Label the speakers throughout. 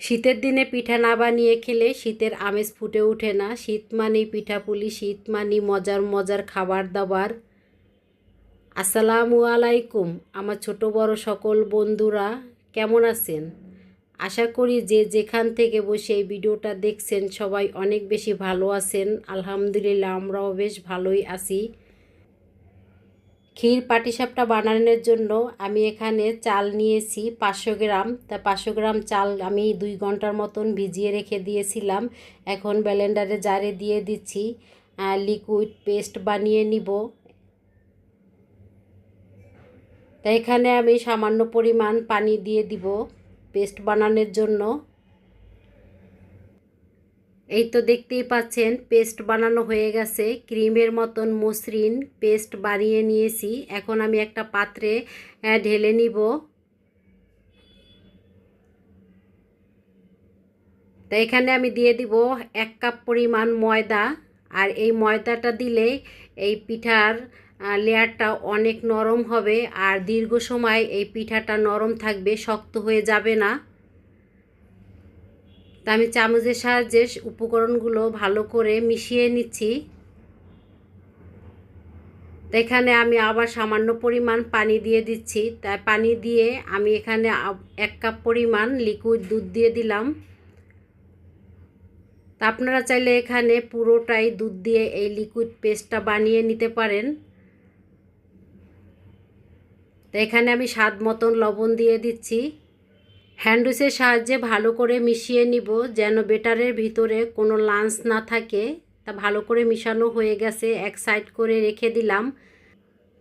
Speaker 1: শীতের দিনে পিঠা না বানিয়ে খেলে শীতের আমেজ ফুটে ওঠে না। শীত মানেই পিঠাপুলি, শীত মানেই মজার মজার খাবার দাবার। আসসালামু আলাইকুম, আমার ছোট বড় সকল বন্ধুরা, কেমন আছেন? আশা করি যে যেখান থেকে বসে এই ভিডিওটা দেখছেন সবাই অনেক বেশি ভালো আছেন। আলহামদুলিল্লাহ, আমরাও বেশ ভালোই আছি। ক্ষীর পাটিসাপটা বানানোর জন্য আমি এখানে চাল নিয়েছি পাঁচশো গ্রাম। তা পাঁচশো গ্রাম চাল আমি দুই ঘণ্টার মতন ভিজিয়ে রেখে দিয়েছিলাম। এখন ব্লেন্ডারে জারে দিয়ে দিচ্ছি। লিকুইড পেস্ট বানিয়ে নিব। তা এখানে আমি সামান্য পরিমাণ পানি দিয়ে দিব পেস্ট বানানোর জন্য। এই তো দেখতেই পাচ্ছেন, পেস্ট বানানো হয়ে গেছে। ক্রিমের মতন মসৃণ পেস্ট বানিয়ে নিয়েছি। এখন আমি একটা পাত্রে ঢেলে নিব। তো এখানে আমি দিয়ে দিব এক কাপ পরিমাণ ময়দা। আর এই ময়দাটা দিলে এই পিঠার লেয়ারটা অনেক নরম হবে। আর দীর্ঘ সময় এই পিঠাটা নরম থাকবে, শক্ত হয়ে যাবে না। তা আমি চামচের সাহায্যে উপকরণগুলো ভালো করে মিশিয়ে নিচ্ছি। এখানে আমি আবার সামান্য পরিমাণ পানি দিয়ে দিচ্ছি। তাই পানি দিয়ে আমি এখানে এক কাপ পরিমাণ লিকুইড দুধ দিয়ে দিলাম। তা আপনারা চাইলে এখানে পুরোটাই দুধ দিয়ে এই লিকুইড পেস্টটা বানিয়ে নিতে পারেন। তো এখানে আমি স্বাদ মতন লবণ দিয়ে দিচ্ছি। হ্যান্ডউইচের সাহায্যে ভালো করে মিশিয়ে নিব যেন বেটারের ভিতরে কোনো লাঞ্চ না থাকে। তা ভালো করে মিশানো হয়ে গেছে, এক সাইড করে রেখে দিলাম।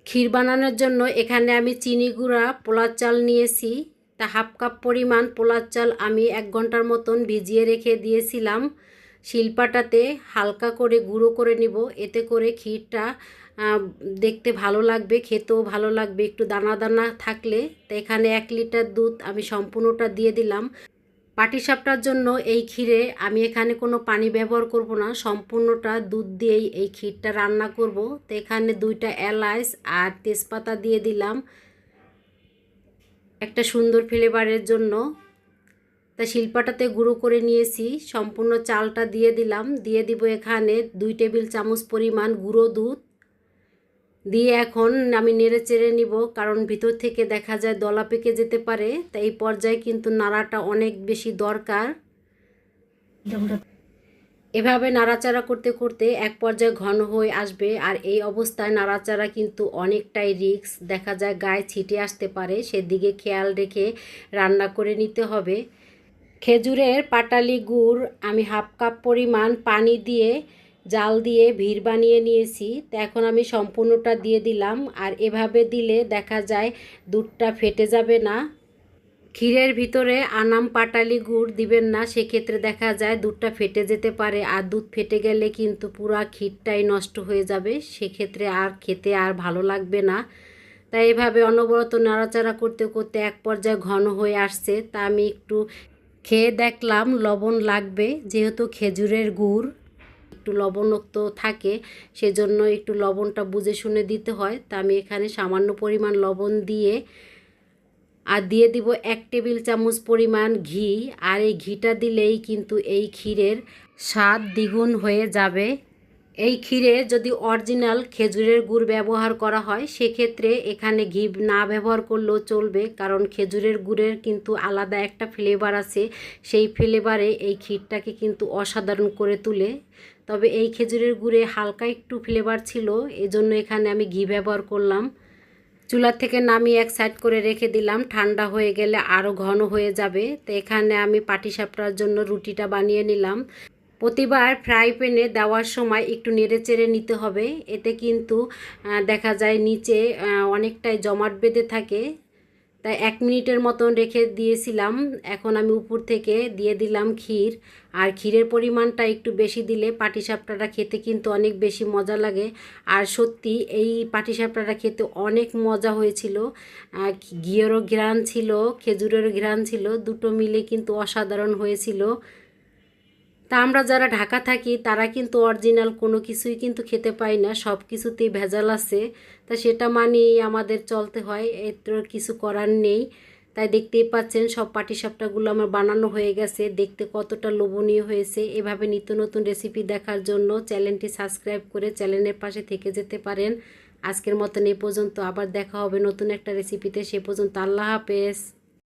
Speaker 1: ক্ষীর বানানোর জন্য এখানে আমি চিনি গুঁড়া, পোলার চাল নিয়েছি। তা হাফ কাপ পরিমাণ পোলার চাল আমি এক ঘণ্টার মতন ভিজিয়ে রেখে দিয়েছিলাম। শিলপাটাতে হালকা করে গুঁড়ো করে নিব। এতে করে ক্ষীরটা দেখতে ভালো লাগবে, খেতেও ভালো লাগবে। একটু দানা দানা থাকলে, তো এখানে এক লিটার দুধ আমি সম্পূর্ণটা দিয়ে দিলাম। পাটিসাপটার জন্য এই ক্ষীরে আমি এখানে কোনো পানি ব্যবহার করব না। সম্পূর্ণটা দুধ দিয়েই এই ক্ষীরটা রান্না করব। তো এখানে দুইটা এলাচ আর তেজপাতা দিয়ে দিলাম। একটা সুন্দর ফ্লেভারের জন্য। তা শিল্পাটাতে গুঁড়ো করে নিয়েছি, সম্পূর্ণ চালটা দিয়ে দিলাম, দিয়ে দিব এখানে দুই টেবিল চামচ পরিমাণ গুঁড়ো দুধ। দিয়ে এখন আমি নেড়ে চেড়ে নিব, কারণ ভিতর থেকে দেখা যায় দলা পেকে যেতে পারে, তাই এই পর্যায়ে কিন্তু নাড়াটা অনেক বেশি দরকার। এভাবে নাড়াচাড়া করতে করতে এক পর্যায়ে ঘন হয়ে আসবে, আর এই অবস্থায় নাড়াচাড়া কিন্তু অনেকটাই রিস্ক, দেখা যায় গায়ে ছিটে আসতে পারে, সেদিকে খেয়াল রেখে রান্না করে নিতে হবে। খেজুরের পাটালি গুড় আমি হাফ কাপ পরিমাণ পানি দিয়ে জাল দিয়ে ভিড় বানিয়ে নিয়েছি। তো এখন আমি সম্পূর্ণটা দিয়ে দিলাম। আর এভাবে দিলে দেখা যায় দুধটা ফেটে যাবে না। ক্ষীরের ভিতরে আনাম পাটালি গুড় দিবেন না, সেক্ষেত্রে দেখা যায় দুধটা ফেটে যেতে পারে। আর দুধ ফেটে গেলে কিন্তু পুরা ক্ষীরটাই নষ্ট হয়ে যাবে। সেক্ষেত্রে আর খেতে আর ভালো লাগবে না। তাই এভাবে অনবরত নাড়াচাড়া করতে করতে এক পর্যায়ে ঘন হয়ে আসছে। তা আমি একটু খেয়ে দেখলাম লবণ লাগবে, যেহেতু খেজুরের গুড়, একটু লবণাক্ত থাকে, সেজন্য একটু লবণটা বুঝে শুনে দিতে হয়। তা আমি এখানে সামান্য পরিমাণ লবণ দিয়ে, আর দিয়ে দিব এক টেবিল চামচ পরিমাণ ঘি। আর এই ঘিটা দিলেই কিন্তু এই ক্ষীরের স্বাদ দ্বিগুণ হয়ে যাবে। এই ক্ষীরে যদি অরিজিনাল খেজুরের গুড় ব্যবহার করা হয়, সেক্ষেত্রে এখানে ঘি না ব্যবহার করলেও চলবে, কারণ খেজুরের গুড়ের কিন্তু আলাদা একটা ফ্লেভার আছে। সেই ফ্লেভারে এই ক্ষীরটাকে কিন্তু অসাধারণ করে তুলে। তবে এই খেজুরের গুড়ে হালকা একটু ফ্লেভার ছিল, এজন্য এখানে আমি ঘি ব্যবহার করলাম। চুলা থেকে নামিয়ে এক সাইড করে রেখে দিলাম, ঠান্ডা হয়ে গেলে আরও ঘন হয়ে যাবে। তো এখানে আমি পাটিসাপটার জন্য রুটিটা বানিয়ে নিলাম। প্রতিবার ফ্রাই প্যানে দেওয়ার সময় একটু নেড়ে চেড়ে নিতে হবে। এতে কিন্তু দেখা যায় নিচে অনেকটাই জমাট বেঁধে থাকে। তাই এক মিনিটের মতন রেখে দিয়েছিলাম। এখন আমি উপর থেকে দিয়ে দিলাম ক্ষীর। আর ক্ষীরের পরিমাণটা একটু বেশি দিলে পাটিসাপটাটা খেতে কিন্তু অনেক বেশি মজা লাগে। আর সত্যি, এই পাটিসাপটাটা খেতে অনেক মজা হয়েছিল। ঘিয়েরও ঘ্রাণ ছিল, খেজুরেরও ঘ্রাণ ছিল। দুটো মিলে কিন্তু অসাধারণ হয়েছিল। তা আমরা যারা ঢাকা থাকি, তারা কিন্তু অরিজিনাল কোনো কিছুই কিন্তু খেতে পাই না, সব কিছুতেই ভেজাল আছে। তা সেটা মানিয়েই আমাদের চলতে হয় এর তো কিছু করার নেই। তাই দেখতেই পাচ্ছেন, সব পাটিসাপটাগুলো আমার বানানো হয়ে গেছে, দেখতে কতটা লোভনীয় হয়েছে। এভাবে নিত্য নতুন রেসিপি দেখার জন্য চ্যানেলটি সাবস্ক্রাইব করে চ্যানেলের পাশে থেকে যেতে পারেন। আজকের মতন এ পর্যন্ত, আবার দেখা হবে নতুন একটা রেসিপিতে সে পর্যন্ত আল্লাহ হাফেজ।